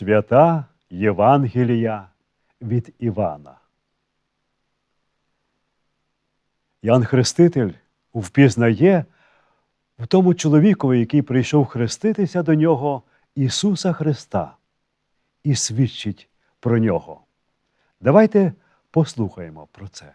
Свята Євангелія від Івана. Ян Хреститель впізнає в тому чоловікові, який прийшов хреститися до нього Ісуса Христа і свідчить про нього. Давайте послухаємо про це.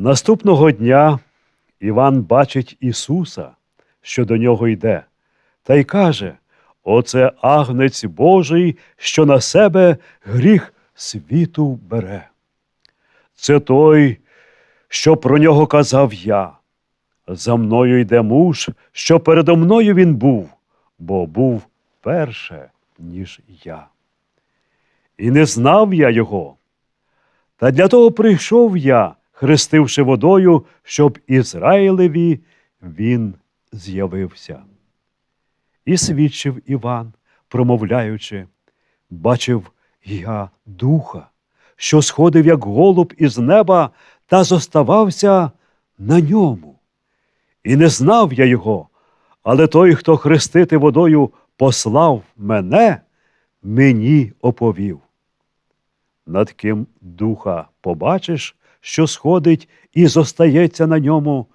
Наступного дня Іван бачить Ісуса, що до нього йде, та й каже: Оце агнець Божий, що на себе гріх світу бере. Це той, що про нього казав я. За мною йде муж, що передо мною він був, бо був перше, ніж я. І не знав я його. Та для того прийшов я, хрестивши водою, щоб Ізраїлеві він з'явився. І свідчив Іван, промовляючи, бачив я духа, що сходив, як голуб із неба, та зоставався на ньому. І не знав я його, але той, хто хрестити водою послав мене, мені оповів. Над ким духа побачиш, що сходить і зостається на ньому,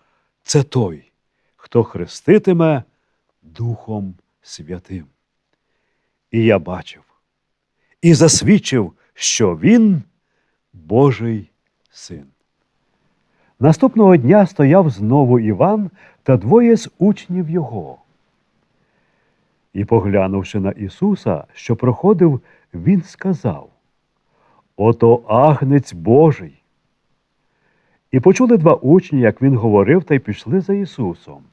це той, хто хреститиме Духом Святим. І я бачив і засвідчив, що він Божий син. Наступного дня стояв знову Іван та двоє з учнів його. І, поглянувши на Ісуса, що проходив, він сказав: Ото агнець Божий. І почули два учні, як він говорив, та й пішли за Ісусом.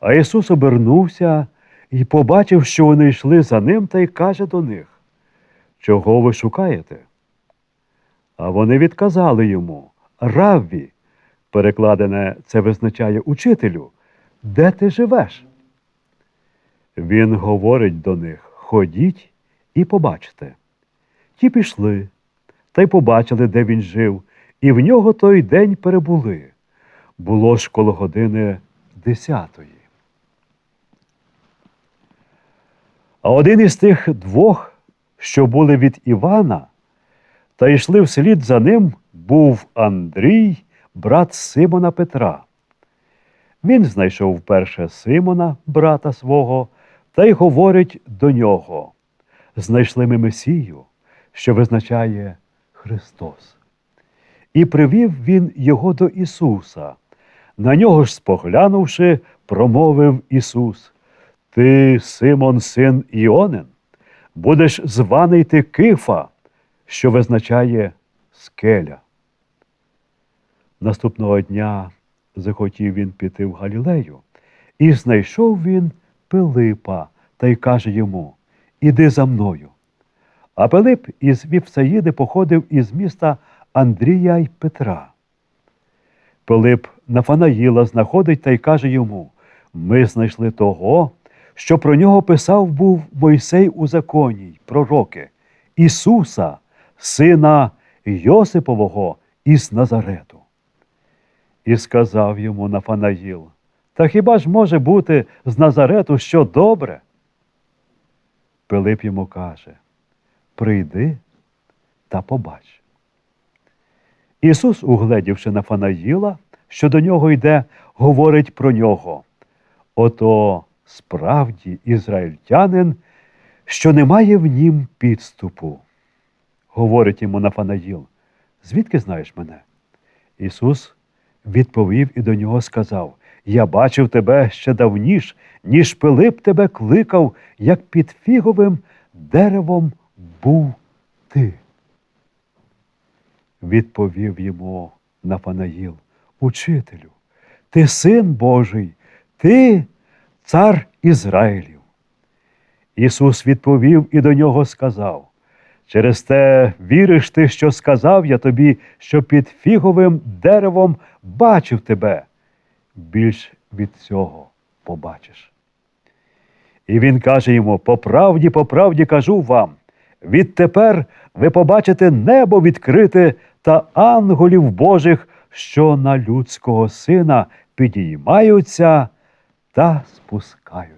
А Ісус обернувся і побачив, що вони йшли за ним, та й каже до них: Чого ви шукаєте? А вони відказали йому Равві, перекладене це визначає учителю, де ти живеш? Він говорить до них Ходіть і побачте. Ті пішли, та й побачили, де він жив, і в нього той день перебули. Було ж коло години десятої. А один із тих двох, що були від Івана, та йшли вслід за ним, був Андрій, брат Симона Петра. Він знайшов перше Симона, брата свого, та й говорить до нього: знайшли ми Месію, що визначає Христос. І привів він його до Ісуса. На нього ж споглянувши, промовив Ісус: Ти, Симон, син Іонин, будеш званий ти Кифа, що визначає скеля. Наступного дня захотів він піти в Галілею, і знайшов він Пилипа та й каже йому: Іди за мною. А Пилип із Віпсаїди походив із міста Андрія й Петра. Пилип Нафанаїла знаходить та й каже йому: Ми знайшли того, що про нього писав був Мойсей у законі, пророки, Ісуса, сина Йосипового із Назарету. І сказав йому Нафанаїл, та хіба ж може бути з Назарету що добре? Пилип йому каже: Прийди та побач. Ісус, угледівши Нафанаїла, що до нього йде, говорить про нього. Ото справді ізраїльтянин, що немає в нім підступу. Говорить йому Нафанаїл, звідки знаєш мене? Ісус відповів і до нього сказав: Я бачив тебе ще давніш, ніж Пилип тебе кликав, як під фіговим деревом був ти. Відповів йому Нафанаїл, Учителю, ти син Божий, ти цар Ізраїлів. Ісус відповів і до нього сказав: Через те віриш ти, що сказав я тобі, що під фіговим деревом бачив тебе, більш від цього побачиш. І він каже йому: По правді, по правді кажу вам, відтепер ви побачите небо відкрите та ангелів Божих, що на людського сина підіймаються та спускаються.